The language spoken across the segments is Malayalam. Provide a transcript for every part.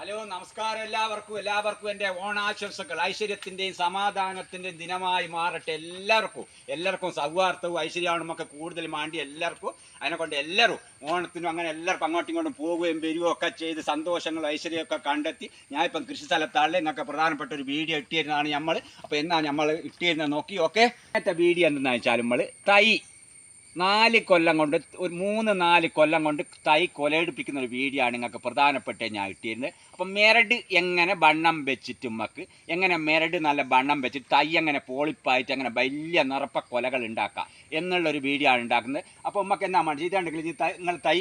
ഹലോ നമസ്കാരം എല്ലാവർക്കും. എല്ലാവർക്കും എന്റെ ഓണാശംസകൾ. ഐശ്വര്യത്തിന്റെയും സമാധാനത്തിന്റെയും ദിനമായി മാറട്ടെ എല്ലാവർക്കും. എല്ലാവർക്കും സൗഹാർദ്ദവും ഐശ്വര്യമാണ് ഒക്കെ കൂടുതൽ മാണ്ടി എല്ലാവർക്കും. അതിനെക്കൊണ്ട് എല്ലാവരും ഓണത്തിനും അങ്ങനെ എല്ലാവർക്കും അങ്ങോട്ടും ഇങ്ങോട്ടും പോവുകയും വരികയും ഒക്കെ ചെയ്ത് സന്തോഷങ്ങളും ഐശ്വര്യമൊക്കെ കണ്ടെത്തി ഞാൻ ഇപ്പം കൃഷി സ്ഥലത്താളിൽ നിങ്ങൾക്ക് പ്രധാനപ്പെട്ട ഒരു വീഡിയോ ഇട്ടിരുന്നതാണ് നമ്മൾ അപ്പോൾ എന്നാ നമ്മൾ ഇട്ടിരുന്നത് നോക്കി ഓക്കെ? നേരത്തെ വീഡിയോ എന്തെന്ന് വെച്ചാൽ നമ്മൾ തൈ. നാല് കൊല്ലം കൊണ്ട് ഒരു മൂന്ന് നാല് കൊല്ലം കൊണ്ട് തൈ കൊലയെടുപ്പിക്കുന്ന ഒരു വീഡിയോ ആണ് നിങ്ങൾക്ക് പ്രധാനപ്പെട്ട ഞാൻ ഇട്ടിരുന്നത്. അപ്പം മെരട് എങ്ങനെ ബണ്ണം വെച്ചിട്ട് നമുക്ക് എങ്ങനെ മെരട് നല്ല ബണ്ണം വെച്ചിട്ട് തൈ എങ്ങനെ പോളിപ്പായിട്ട് അങ്ങനെ വലിയ നിറപ്പ കൊലകൾ ഉണ്ടാക്കാം എന്നുള്ളൊരു വീഡിയോ ആണ് ഉണ്ടാക്കുന്നത്. അപ്പോൾ നമുക്ക് എന്നാ വേണ്ടി ഇതുണ്ടെങ്കിൽ ഇത് തൈ നിങ്ങൾ തൈ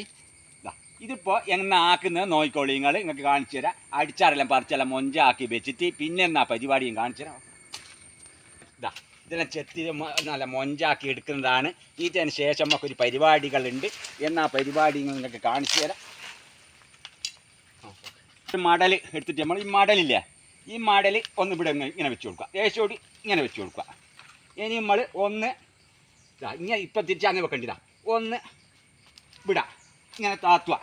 ഇതാ ഇതിപ്പോൾ എങ്ങനെ ആക്കുന്നത് നോക്കിക്കോളി. നിങ്ങൾ നിങ്ങൾക്ക് കാണിച്ചു തരാം. അടിച്ചാറെല്ലാം പറിച്ചെല്ലാം മൊഞ്ചാക്കി വെച്ചിട്ട് പിന്നെ എന്നാ പരിപാടിയും കാണിച്ചു തരാം. ഇതാ ഇതിനെ ചെത്തി നല്ല മൊഞ്ചാക്കി എടുക്കുന്നതാണ്. ഇതിന് ശേഷം നമുക്ക് ഒരു പരിപാടികളുണ്ട്. എന്നാ പരിപാടി നിങ്ങൾക്ക് കാണിച്ചു തരാം. മടൽ എടുത്തിട്ട് നമ്മൾ ഈ മടലില്ലേ? ഈ മടൽ ഒന്ന് ഇവിടെ ഇങ്ങനെ വെച്ച് കൊടുക്കുക. ദേശോടി ഇങ്ങനെ വെച്ച് കൊടുക്കുക. ഇനി നമ്മൾ ഒന്ന് ഇതാ ഇങ്ങനെ ഇപ്പം തിരിച്ചാന്ന് വെക്കേണ്ടതാ ഒന്ന് വിടാം. ഇങ്ങനെ താത്തുക.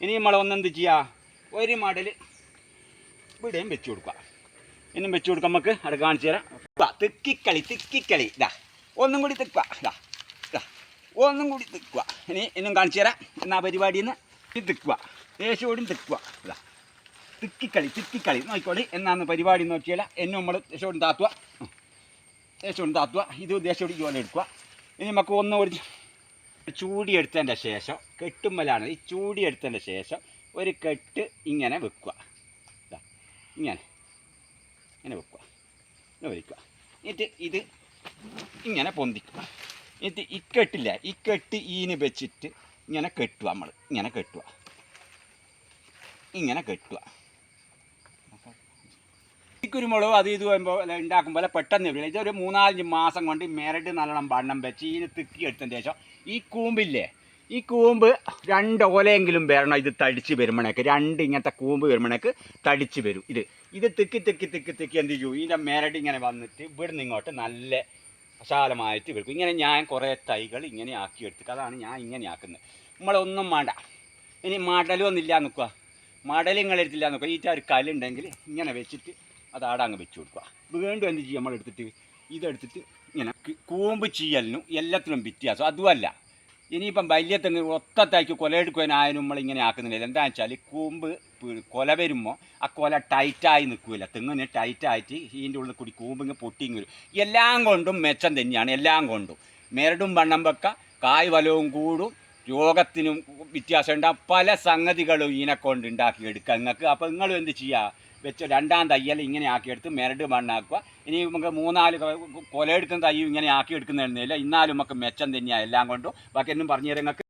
ഇനി നമ്മൾ ഒന്നെന്ത് ചെയ്യുക ഒരു മടൽ ഇവിടെയും വെച്ച് കൊടുക്കുക. ഇനിയും വെച്ച് കൊടുക്കാം നമുക്ക് അവിടെ കാണിച്ചു തരാം. തിക്കിക്കളി തിക്കിക്കളി. ഇതാ ഒന്നും കൂടി തിക്കുക ഇതാ ഇതാ ഒന്നും കൂടി തിക്കുക ഇനി ഇന്നും കാണിച്ചു തരാം. എന്നാ പരിപാടിയിൽ നിന്ന് ഇത് തിക്കുക ദേശോടും തിക്കുക ഇതാ തിക്കിക്കളി തിക്കിക്കളി. നോക്കിക്കോളി. എന്നാന്ന് പരിപാടി നോക്കിയാൽ എന്നും നമ്മൾ ദേശോടും താത്തുക ദേശോടും താത്തുക ഇത് ദേശോടി ജോലി എടുക്കുക ഇനി നമുക്ക് ഒന്ന് ഒരു ചൂടിയെടുത്തതിന്റെ ശേഷം കെട്ടുമ്പലാണ് ഈ ചൂടിയെടുത്തതിന്റെ ശേഷം ഒരു കെട്ട് ഇങ്ങനെ വെക്കുക ഇങ്ങനെ. ഇങ്ങനെ വെക്കുക ഇങ്ങനെ വലിക്കുക എന്നിട്ട് ഇത് ഇങ്ങനെ പൊന്തിക്കും. എന്നിട്ട് ഈ കെട്ടില്ല ഈ കെട്ട് ഈന് വെച്ചിട്ട് ഇങ്ങനെ കെട്ടുക നമ്മൾ. ഇങ്ങനെ കെട്ടുക. ഇങ്ങനെ കെട്ടുക. ഈ കുരുമുളക് അത് ഇത് വരുമ്പോൾ ഉണ്ടാക്കുമ്പോൾ പെട്ടെന്ന് വരില്ല. ഇതൊരു മൂന്നാലഞ്ച് മാസം കൊണ്ട് മെരട് നല്ലോണം വണ്ണം വെച്ച് ഇതിന് തിക്കി എടുത്തതിന് ശേഷം ഈ കൂമ്പില്ലേ ഈ കൂമ്പ് രണ്ട് ഓലയെങ്കിലും വരണം ഇത് തടിച്ച് വരുമ്പോഴേക്ക് രണ്ട് ഇങ്ങനത്തെ കൂമ്പ് വരുമ്പോഴേക്ക് തടിച്ച് വരും. ഇത് ഇത് തിക്കി തിക്കി തിക്കി തിക്കി എന്ത് ചെയ്യും? ഇതിന്റെ മെരട് ഇങ്ങനെ വന്നിട്ട് ഇവിടുന്ന് ഇങ്ങോട്ട് നല്ല വിശാലമായിട്ട് വെക്കും ഇങ്ങനെ ഞാൻ കുറേ തൈകൾ ഇങ്ങനെ ആക്കി എടുത്തു അതാണ് ഞാൻ ഇങ്ങനെ ആക്കുന്നത്. നമ്മളൊന്നും വേണ്ട ഇനി മടലൊന്നുമില്ല നിൽക്കുക. മടൽ നിങ്ങളെടുത്തില്ല നിൽക്കുക. ഈ ഒരു കല്ലുണ്ടെങ്കിൽ ഇങ്ങനെ വെച്ചിട്ട് അത് ആടെ അങ്ങ് വെച്ച് കൊടുക്കുക. വീണ്ടും എന്ത് ചെയ്യും? നമ്മളെടുത്തിട്ട് ഇതെടുത്തിട്ട് ഇങ്ങനെ കൂമ്പ് ചെയ്യലിനും എല്ലാത്തിനും വ്യത്യാസം. അതുമല്ല ഇനിയിപ്പം വലിയ തെങ്ങ് ഒത്തത്തായിക്ക് ആയാലും നമ്മൾ ഇങ്ങനെ ആക്കുന്നില്ല. എന്താ വെച്ചാൽ കൂമ്പ് കൊല വരുമ്പോൾ ആ കൊല ടൈറ്റായി നിൽക്കില്ല തെങ്ങിന് ടൈറ്റായിട്ട് ഇതിന്റെ ഉള്ളിൽ കൂടി കൂമ്പിങ്ങ് പൊട്ടിങ്ങ് വരും. എല്ലാം കൊണ്ടും മെച്ചം തന്നെയാണ്. എല്ലാം കൊണ്ടും. മെരടും വണ്ണം വെക്ക കായ് വലവും കൂടും. രോഗത്തിനും വ്യത്യാസം ഉണ്ടാകും പല സംഗതികളും ഇതിനെ കൊണ്ട് ഉണ്ടാക്കി എടുക്കുക നിങ്ങൾക്ക് അപ്പോൾ നിങ്ങൾ എന്ത് ചെയ്യുക? വെച്ച രണ്ടാം തയ്യൽ ഇങ്ങനെ ആക്കിയെടുത്ത് മെരട് മണ്ണാക്കുക. ഇനി നമുക്ക് മൂന്നാൽ കൊലയെടുക്കുന്ന തയ്യും ഇങ്ങനെ ആക്കി എടുക്കുന്നതില്ല ഇന്നാലും നമുക്ക് മെച്ചം തന്നെയാണ്. എല്ലാം കൊണ്ടും. ബാക്കി എന്നും പറഞ്ഞു തരാം.